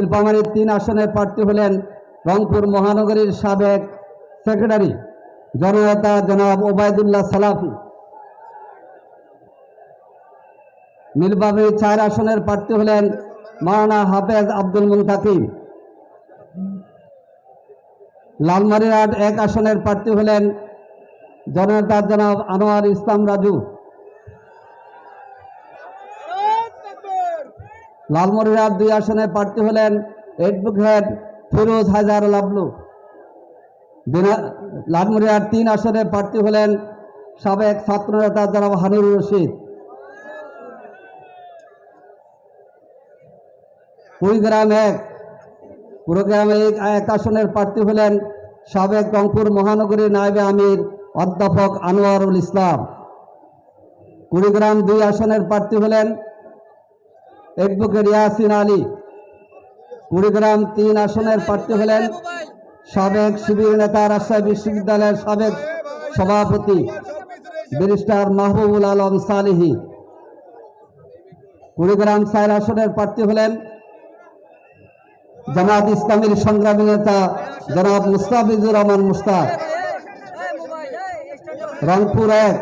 নীলফামারীর তিন আসনের প্রার্থী হলেন রংপুর মহানগরীর সাবেক সেক্রেটারি জননেতা জনাব ওবায়দুল্লাহ সালাফি। নীলফামারীর চার আসনের প্রার্থী হলেন মাওলানা হাফেজ আব্দুল মুনতাকিম লালমারিরহাট এক আসনের প্রার্থী হলেন জননেতা জনাব আনোয়ার ইসলাম রাজু। লালমরিরহাট দুই আসনে প্রার্থী হলেন অ্যাডভোকেট ফিরোজ হাজার লাবলু। লালমরিরহাট তিন আসনে প্রার্থী হলেন সাবেক ছাত্রনেতা জনাব হানুর রশিদ। কুড়িগ্রাম এক কুড়িগ্রাম এক আসনের প্রার্থী হলেন সাবেক রংপুর মহানগরী নায়েবে আমির অধ্যাপক আনোয়ারুল ইসলাম। কুড়িগ্রাম দুই আসনের প্রার্থী হলেন অ্যাডভোকেট ইয়াসিন আলী। কুড়িগ্রাম তিন আসনের প্রার্থী হলেন সাবেক শিবির নেতা রাজশাহী বিশ্ববিদ্যালয়ের সাবেক সভাপতি ব্যারিস্টার মাহবুবুল আলম সালিহি। কুড়িগ্রাম চার আসনের প্রার্থী হলেন জামাত ইসলামীর সংগ্রামী নেতা জনাব মুস্তাফিজুর রহমান মুস্তাক। রংপুর এক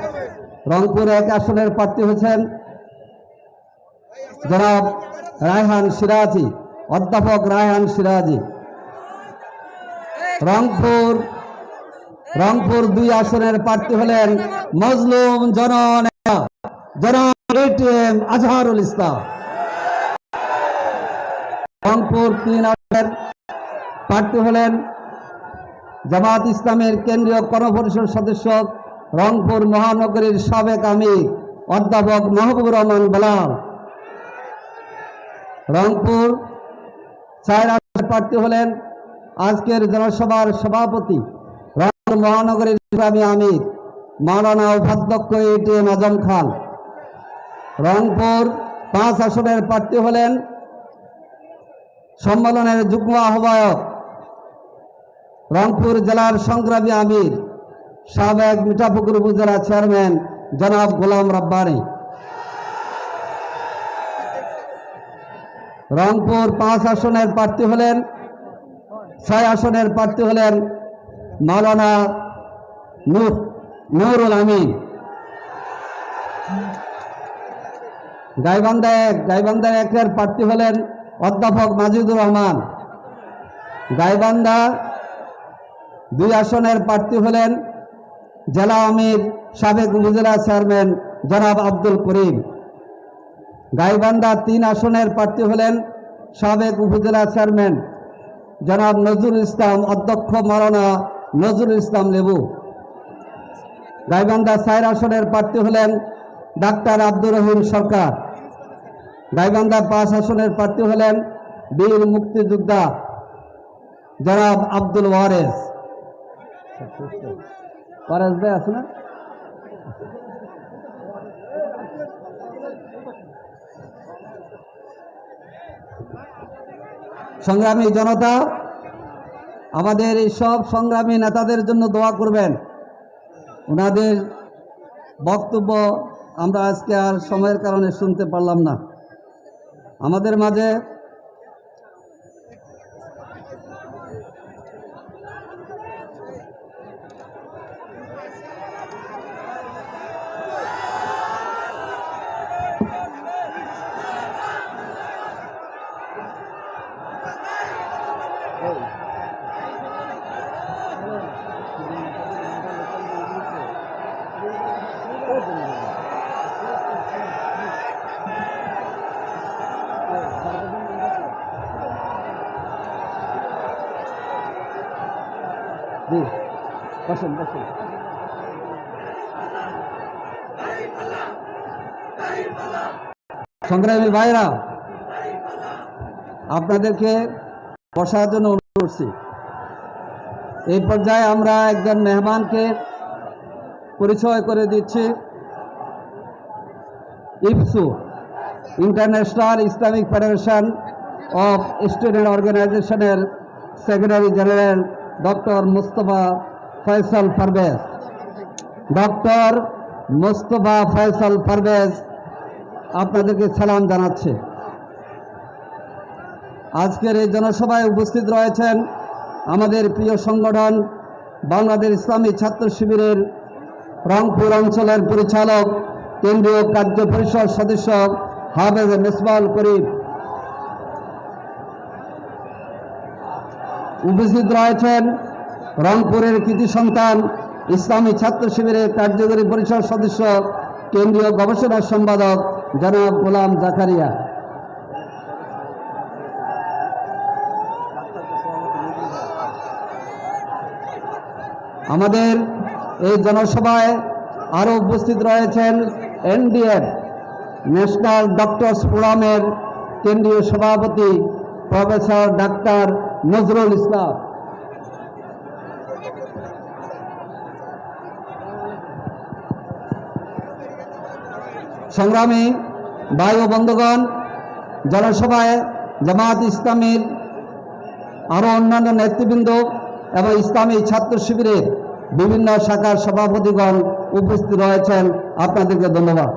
রংপুর এক আসনের প্রার্থী হয়েছেন জনাব রায়হান সিরাজি, অধ্যাপক রায়হান সিরাজি। রংপুর রংপুর দুই আসনের প্রার্থী হলেন মজলুম জননেতা, জনাব এটিএম আজহারুল ইসলাম। রংপুর তিন আসনের প্রার্থী হলেন জামাত ইসলামের কেন্দ্রীয় কর্মপরিষদ সদস্য রংপুর মহানগরীর সাবেক আমির, অধ্যাপক মাহবুবুর রহমান বেলাল। রংপুর আসনের প্রার্থী হলেন আজকের জনসভার সভাপতি রংপুর মহানগরীর ইসলামী আমির মাওলানা উপাধ্যক্ষ এটিএম আজম খান। রংপুর পাঁচ আসনের প্রার্থী হলেন সম্মেলনের যুগ্ম আহ্বায়ক রংপুর জেলার সংগ্রামী আমির সাবেক মিঠাপুকুর উপজেলা চেয়ারম্যান জনাব গোলাম রব্বানী। রংপুর পাঁচ আসনের প্রার্থী হলেন, ছয় আসনের প্রার্থী হলেন মাওলানা নূর, নুরুল আমিন। গাইবান্ধা এক গাইবান্ধা একের প্রার্থী হলেন অধ্যাপক মাজিদুর রহমান। গাইবান্ধা দুই আসনের প্রার্থী হলেন জেলা আমির সাবেক উপজেলা চেয়ারম্যান জনাব আব্দুল করিম। গাইবান্ধা তিন আসনের প্রার্থী হলেন সাবেক উপজেলা চেয়ারম্যান জনাব নজরুল ইসলাম, অধ্যক্ষ মারানা নজরুল ইসলাম লেবু। গাইবান্ধা চার আসনের প্রার্থী হলেন ডাক্তার আব্দুর রহিম সরকার। গাইবান্ধা পাঁচ আসনের প্রার্থী হলেন বীর মুক্তিযোদ্ধা জনাব আব্দুল ওয়ারেস। ওয়ারেস ভাই, আছে না? সংগ্রামী জনতা, আমাদের এই সব সংগ্রামী নেতাদের জন্য দোয়া করবেন। ওনাদের বক্তব্য আমরা আজকে আর সময়ের কারণে শুনতে পারলাম না। আমাদের মাঝে বসুন বসুন। সংগ্রামী ভাইরা, আপনাদেরকে বসার জন্য অনুরোধ করছি। এই পর্যায়ে আমরা একজন মেহমানকে পরিচয় করে দিচ্ছি। IFSO International Islamic Federation of student অর্গানাইজেশনের secretary general doctor Mustafa Faisal Parvez. Doctor Mustafa Faisal Parvez আপনাদেরকে সালাম জানাচ্ছে। আজকের এই জনসভায় উপস্থিত রয়েছেন আমাদের প্রিয় সংগঠন বাংলাদেশ ইসলামী ছাত্র শিবিরের রংপুর অঞ্চলের পরিচালক, কেন্দ্রীয় কার্য পরিষদ সদস্য হাফেজ মেসবাল করিম। উপস্থিত রয়েছেন রংপুরের কৃতি সন্তান, ইসলামী ছাত্র শিবিরের কার্যকরী পরিষদ সদস্য, কেন্দ্রীয় গবেষণা সম্পাদক জনাব গোলাম জাকারিয়া। আমাদের এই জনসভায় আরও উপস্থিত রয়েছেন এনডিএফ, ন্যাশনাল ডক্টরস ফোরামের কেন্দ্রীয় সভাপতি প্রফেসর ডাক্তার নজরুল ইসলাম। সংগ্রামী ভাই ও বন্ধুগণ, জনসভায় জামাত ইসলামীর আরও অন্যান্য নেতৃবৃন্দ এবং ইসলামী ছাত্র শিবিরের বিভিন্ন শাখার সভাপতিগণ উপস্থিত রয়েছেন। আপনাদেরকে ধন্যবাদ।